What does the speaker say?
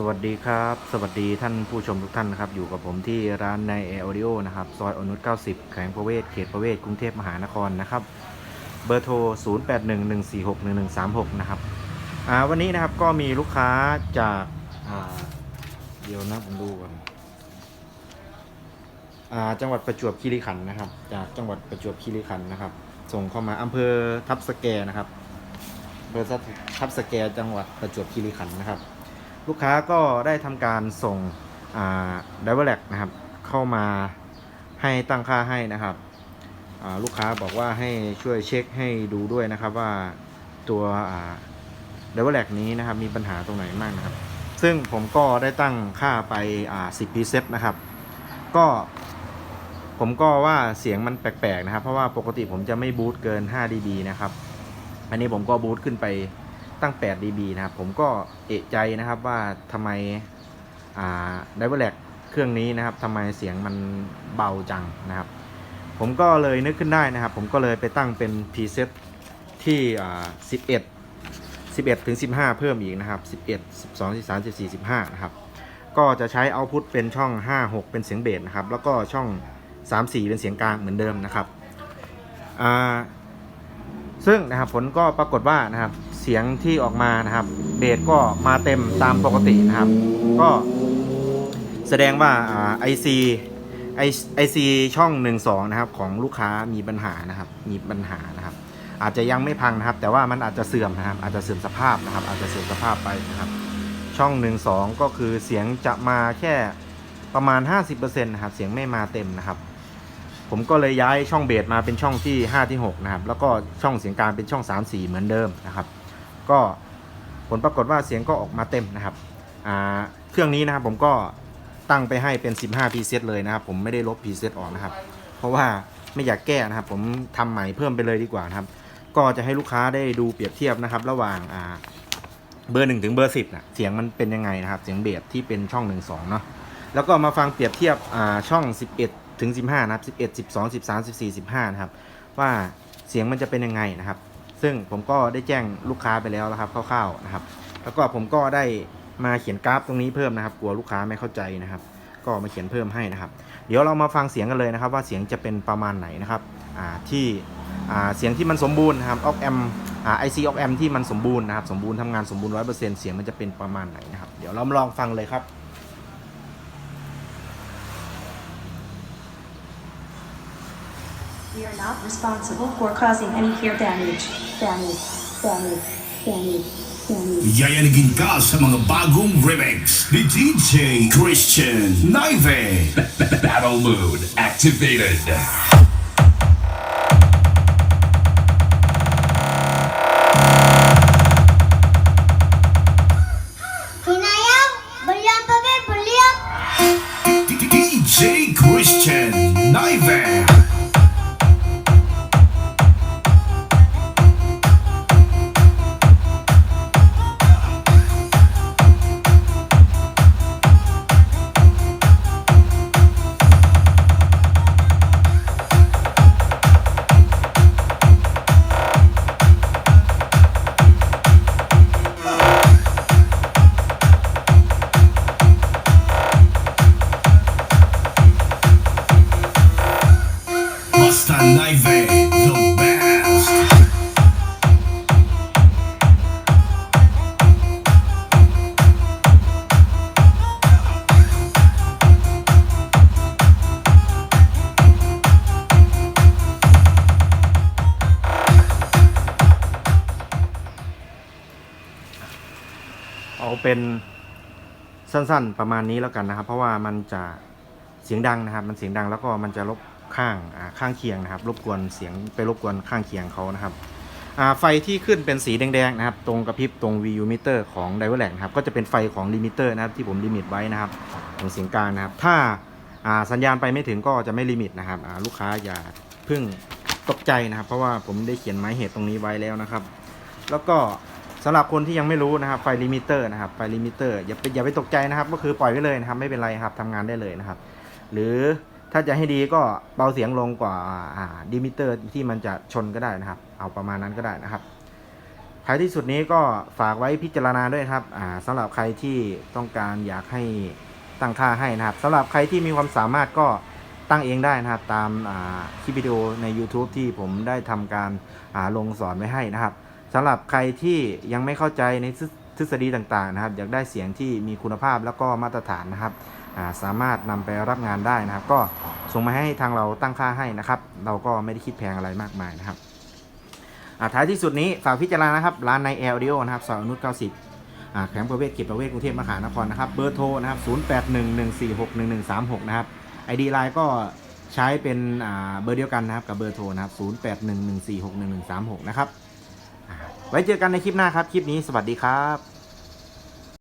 สวัสดีครับ สวัสดีท่านผู้ชมทุกท่านนะครับ อยู่กับผมที่ร้านในแอร์ออดิโอนะครับ ซอยอนุช90 แขวงประเวศ เขตประเวศ กรุงเทพมหานครนะครับ เบอร์โทร 0811461136 นะครับ อ่า วันนี้นะครับก็มีลูกค้าจาก อ่า เดี๋ยวนะผมดูก่อน อ่า จังหวัดประจวบคีรีขันธ์นะครับ จากจังหวัดประจวบคีรีขันธ์นะครับ ส่งเข้ามาอำเภอทับสแกนะครับอำเภอทับสแกจังหวัดประจวบคีรีขันธ์นะครับ ลูกค้าก็ได้ทำการส่งไดเวอร์แลกนะครับ เข้ามาให้ตั้งค่าให้นะครับ ลูกค้าบอกว่าให้ช่วยเช็คให้ดูด้วยนะครับว่าตัวไดเวอร์แลกนี้นะครับมีปัญหาตรงไหนบ้างนะครับ ซึ่งผมก็ได้ตั้งค่าไป10 preset นะครับ ก็ผมก็ว่าเสียงมันแปลกๆนะครับ เพราะว่าปกติผมจะไม่บูตเกิน 5 dB นะครับ อันนี้ผมก็บูตขึ้นไป ตั้ง 8 dB นะครับ ผมก็เอะใจนะครับว่าทำไมอ่าไดเวอร์แลกเครื่องนี้นะครับทำไมเสียงมันเบาจังนะครับ ผมก็เลยนึกขึ้นได้นะครับ ผมก็เลยไปตั้งเป็น preset ที่อ่า11 11ถึง15 เพิ่มอีกนะครับ 11 12 13 14 15 นะครับ ก็จะใช้เอาพุทเป็นช่อง 5 6 เป็นเสียงเบสนะครับ แล้วก็ช่อง 3 4 เป็นเสียงกลางเหมือนเดิมนะครับอ่าซึ่งนะครับผลก็ปรากฏว่านะครับ สียงที่ออกมานะครับ เบสก็มาเต็มตามปกตินะครับ ก็แสดงว่าไอ่า IC ไอไอซีช่อง 12 นะครับ ของลูกค้ามีปัญหานะครับ มีปัญหานะครับ อาจจะยังไม่พังนะครับ แต่ว่ามันอาจจะเสื่อมนะครับ อาจจะเสื่อมสภาพนะครับ อาจจะเสื่อมสภาพไปนะครับ ช่อง 1 2 ก็คือเสียงจะมาแค่ประมาณ 50%นะครับ เสียงไม่มาเต็มนะครับ ผมก็เลยย้ายช่องเบสมาเป็นช่องที่ 5 ที่ 6 นะครับ แล้วก็ช่องเสียงกลางเป็นช่อง 3 4 เหมือนเดิมนะครับ ก็ผลปรากฏว่าเสียงก็ออกมาเต็มนะครับเครื่องนี้นะครับผมก็ตั้งไปให้เป็น 15 preset เลยนะครับ ผมไม่ได้ลบ preset ออกนะครับ เพราะว่าไม่อยากแก้นะครับ ผมทำใหม่เพิ่มไปเลยดีกว่านะครับ ก็จะให้ลูกค้าได้ดูเปรียบเทียบนะครับ ระหว่างเบอร์หนึ่งถึงเบอร์สิบนะเสียงมันเป็นยังไงนะครับ เสียงเบสที่เป็นช่องหนึ่งสองเนาะแล้วก็มาฟังเปรียบเทียบอ่าช่อง 11 ถึง 15 นะครับ 11 12 13 14 15 นะครับ ว่าเสียงมันจะเป็นยังไงนะครับ ซึ่งผมก็ได้แจ้งลูกค้าไปแล้วนะครับคร่าวๆนะครับ แล้วก็ผมก็ได้มาเขียนกราฟตรงนี้เพิ่มนะครับ กลัวลูกค้าไม่เข้าใจนะครับ ก็มาเขียนเพิ่มให้นะครับ เดี๋ยวเรามาฟังเสียงกันเลยนะครับ ว่าเสียงจะเป็นประมาณไหนนะครับอ่าที่อ่าเสียงที่มันสมบูรณ์นะครับออกแอมอ่าไอซีออกแอมที่มันสมบูรณ์นะครับ สมบูรณ์ทำงานสมบูรณ์ร้อยเปอร์เซ็นต์เสียงมันจะเป็นประมาณไหนนะครับ เดี๋ยวเรามาลองฟังเลยครับ We are not responsible for causing any ear damage. Damage. Damage. Damage. Damage. Yayanigin ka sa mga bagong remix ni DJ Christian Naive. Battle mode activated. Hinayang! Balyan pa be, balyan! DJ Christian Naive. เอาเป็นสั้นๆประมาณนี้แล้วกันนะครับ เพราะว่ามันจะเสียงดังนะครับ มันเสียงดังแล้วก็มันจะรบข้างข้างเคียงนะครับ รบกวนเสียงไปรบกวนข้างเคียงเขานะครับไฟที่ขึ้นเป็นสีแดงๆนะครับ ตรงกระพริบตรง VU meter ของ d i v e r l a c นะครับ ก็จะเป็นไฟของลิมิเตอร์นะครับที่ผมลิมิตไว้นะครับของเสียงกลางนะครับ ถ้าาสัญญาณไปไม่ถึงก็จะไม่ลิมิตนะครับลูกค้าอย่าเพิ่งตกใจนะครับ เพราะว่าผมได้เขียนหมายเหตุตรงนี้ไว้แล้วนะครับ แล้วก็ สำหรับคนที่ยังไม่รู้นะครับไฟลิมิเตอร์นะครับไฟลิมิเตอร์อย่าไปอย่าไปตกใจนะครับ ก็คือปล่อยไว้เลยนะครับ ไม่เป็นไรครับทำงานได้เลยนะครับ หรือถ้าจะให้ดีก็เบาเสียงลงกว่าอ่าลิมิเตอร์ที่มันจะชนก็ได้นะครับ เอาประมาณนั้นก็ได้นะครับท้ายที่สุดนี้ก็ฝากไว้พิจารณาด้วยครับอ่าสำหรับใครที่ต้องการอยากให้ตั้งค่าให้นะครับสำหรับใครที่มีความสามารถก็ตั้งเองได้นะครับ ตามคลิปวิดีโอใน YouTube ที่ผมได้ทำการาลงสอนไว้ให้นะครับ สำหรับใครที่ยังไม่เข้าใจในทฤษฎีต่างๆนะครับ อยากได้เสียงที่มีคุณภาพแล้วก็มาตรฐานนะครับาสามารถนำไปรับงานได้นะครับ ก็ส่งมาให้ทางเราตั้งค่าให้นะครับ เราก็ไม่ได้คิดแพงอะไรมากมายนะครับท้ายที่สุดนี้ฝากพิจารณานะครับ ร้านในแอลดิโอนะครับซอยอนุช90อ่าแขวงประเวศเขตประเวศกรุงเทพมหานครนะครับเบอร์โทรนะครับ0811461136นะครับ ID ไลน์ก็ใช้เป็นเบอร์เดียวกันนะครับกับเบอร์โทรนะครับ0811461136นะครับอ่า ไว้เจอกันในคลิปหน้าครับ คลิปนี้สวัสดีครับ